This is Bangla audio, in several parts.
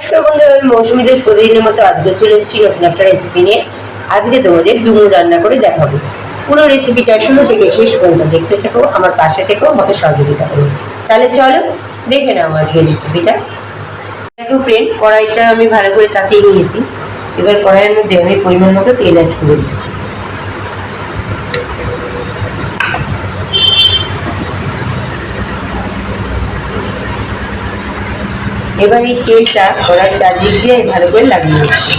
নমস্কার বন্ধুরা আমি মৌসুমীদের প্রতিদিনের মতো আজকে চলে এসেছি নতুন একটা রেসিপি নিয়ে। আজকে তোমাদের ডুমুর রান্না করে দেখাবো। পুরো রেসিপিটা শুরু থেকে শেষ পর্যন্ত দেখতে থেকো, আমার পাশে থেকেও আমাকে সহযোগিতা করো। তাহলে চলো, দেখে নাও আজকে রেসিপিটা দেখো ফ্রেন্ড কড়াইটা আমি ভালো করে তাতিয়ে নিয়েছি। এবার কড়াইয়ের মধ্যে আমি পরিমাণ মতো তেল অ্যাড করে দিচ্ছি এবার এই তেলটা কড়ার চারদিক দিয়ে ভালো করে লাগিয়ে নিচ্ছি।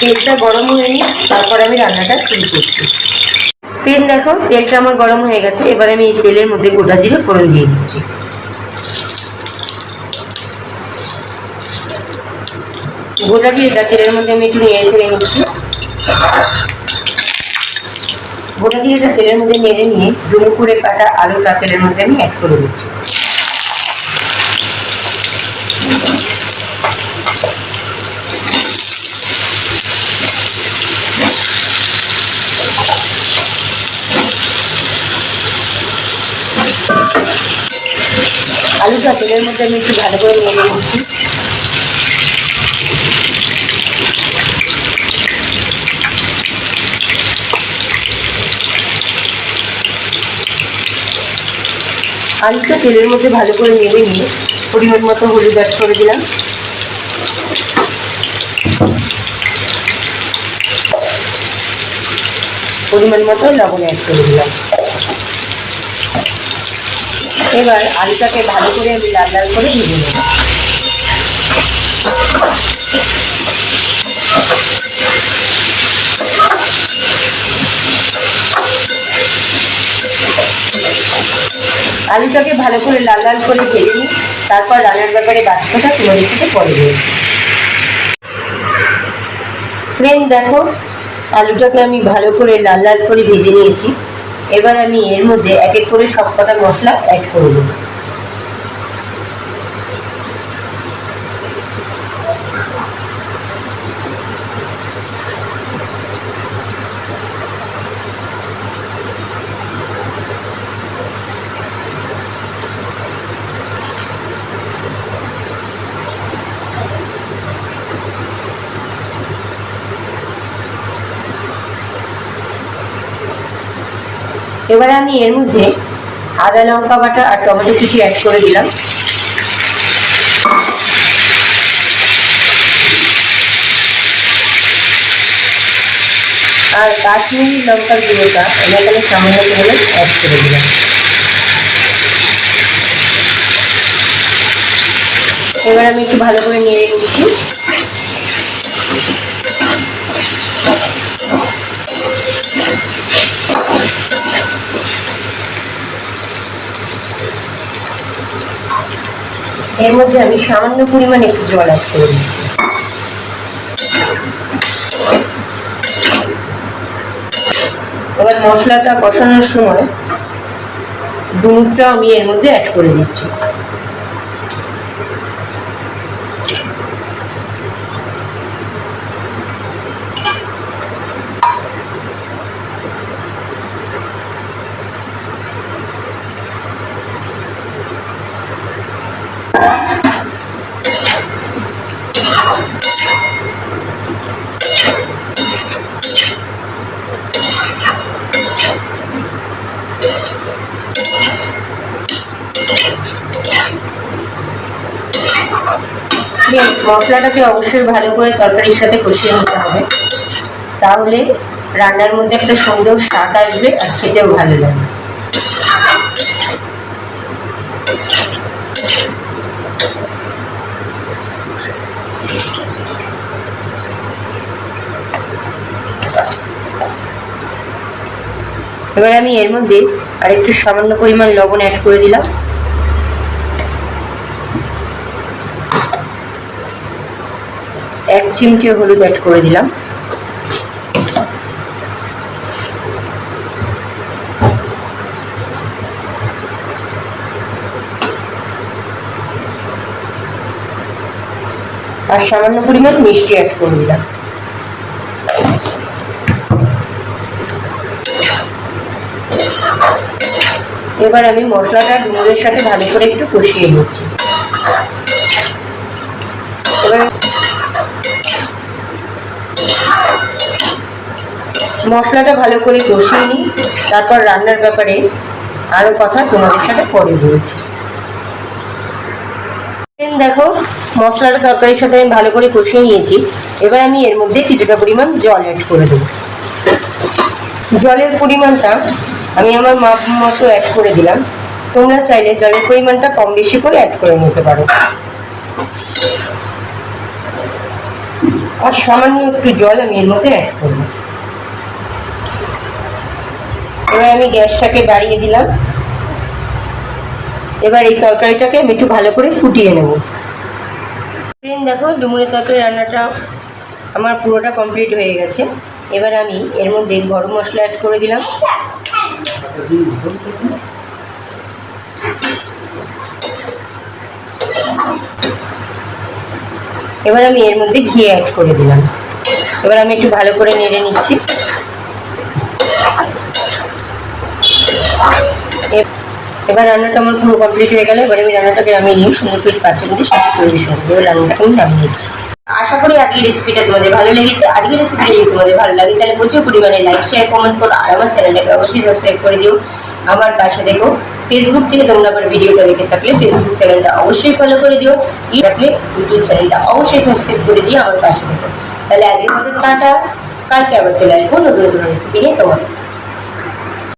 তেলটা গরম হয়ে নিই তারপর আমি রান্নাটা শুরু করছি। ফ্রেন্ড দেখো, তেলটা আমার গরম হয়ে গেছে, এবার আমি এই তেলের মধ্যে গোটা জিরে ফোড়ন দিয়ে দিচ্ছি। গোটা জিরেটা তেলের মধ্যে আমি একটু নিয়ে ছেড়ে নিচ্ছি। গোটা জিরেটা তেলের মধ্যে নেড়ে নিয়ে ডুমো করে কাটা আলুটা তেলের মধ্যে আমি অ্যাড করে দিচ্ছি। আলুটা তেলের মধ্যে আমি একটু ভালো করে নেড়ে নিচ্ছি। আলুটা তেলের মধ্যে ভালো করে নেড়ে নিয়ে পরিমাণ মতো হলুদ অ্যাড করে দিলাম। পরিমাণ মতো লবণ অ্যাড করে দিলাম। এবার আলুটাকে ভালো করে আমি লাল লাল করে ভেজে নেব। আলুটাকে ভালো করে লাল লাল করে ভেজে নিই, তারপর রান্নার ব্যাপারে বাচ্চাটা তোমাদের সাথে পরে বলছি ফ্রেন্ড দেখো, আলুটাকে আমি ভালো করে লাল লাল করে ভেজে নিয়েছি। এবার আমি এর মধ্যে এক এক করে সব কটা মশলা অ্যাড করে এবারে আমি এর মধ্যে আদা, লঙ্কা, বাটা আর টমেটো কুচি অ্যাড করে দিলাম। আর কাশ্মীরি লঙ্কার গুঁড়োটা আমি এখানে সামান্য পরিমাণে অ্যাড করে দিলাম। এবার আমি একটু ভালো করে নিয়ে নিচ্ছি। এর মধ্যে আমি সামান্য পরিমাণে একটু জল অ্যাড করে দিচ্ছি এবার মশলাটা কষানোর সময় দুধটা আমি এর মধ্যে অ্যাড করে দিচ্ছি মশলাটাকে অবশ্যই ভালো করে তরকারির সাথে কষিয়ে নিতে হবে। তাহলে রান্নার মধ্যে একটা সুন্দর স্বাদ আসবে আর খেতেও ভালো লাগবে। এবার আমি এর মধ্যে আর একটু সামান্য পরিমাণ লবণ অ্যাড করে দিলাম। এক চিমটে হলুদ অ্যাড করে দিলাম। আর সামান্য পরিমাণ মিষ্টি অ্যাড করে দিলাম। এবার আমি মশলাটা ডুমুরের সাথে ভালো করে একটু কষিয়ে নিচ্ছি। এবার মশলাটা ভালো করে কষিয়ে নিই। তারপর রান্নার ব্যাপারে আরও কথা তোমাদের সাথে পরে বলছি। দেখো মশলাটা তরকারির সাথে আমি ভালো করে কষিয়ে নিয়েছি। এবার আমি এর মধ্যে কিছুটা পরিমাণ জল অ্যাড করে দেবো। জলের পরিমাণটা আমি আমার মাপ মতো অ্যাড করে দিলাম। তোমরা চাইলে জলের পরিমাণটা কম বেশি করে অ্যাড করে নিতে পারো। আর সামান্য একটু জল আমি এর মধ্যে অ্যাড করব এবার আমি গ্যাসটাকে বাড়িয়ে দিলাম। এবার এই তরকারিটাকে আমি একটু ভালো করে ফুটিয়ে নেব। ফ্রেন্ড দেখো, ডুমুরের তরকারি রান্নাটা আমার পুরোটা কমপ্লিট হয়ে গেছে। এবার আমি এর মধ্যে গরম মশলা অ্যাড করে দিলাম। এবার আমি এর মধ্যে ঘি অ্যাড করে দিলাম। এবার আমি একটু ভালো করে নেড়ে নিচ্ছি। এবার রান্নাটা আমার পুরো কমপ্লিট হয়ে গেল। এবার আমি রান্নাটাকে নামিয়ে নিয়ে সুন্দর করে পাত্রের মধ্যে সাথে পরিবেশন এবার রান্নাটাকে আমি নামিয়ে নিচ্ছি আশা করি আজকের রেসিপিটা তোমাদের ভালো লেগেছে। আজকের রেসিপিটা যদি তোমাদের ভালো লাগে, তাহলে প্রচুর পরিমাণে লাইক শেয়ার কমেন্ট করো। আর আমার চ্যানেলটাকে অবশ্যই সাবস্ক্রাইব করে দিও। আমার পাশে দেখো ফেসবুক থেকে তোমরা আবার ভিডিওটা দেখে থাকলে ফেসবুক চ্যানেলটা অবশ্যই ফলো করে দিও। থাকলে ইউটিউব চ্যানেলটা অবশ্যই সাবস্ক্রাইব করে দিয়ে আমার পাশে দেখো। তাহলে আজকের মতো টাটা। কালকে আবার চলে আসব নতুন নতুন রেসিপি নিয়ে তোমাদের কাছে।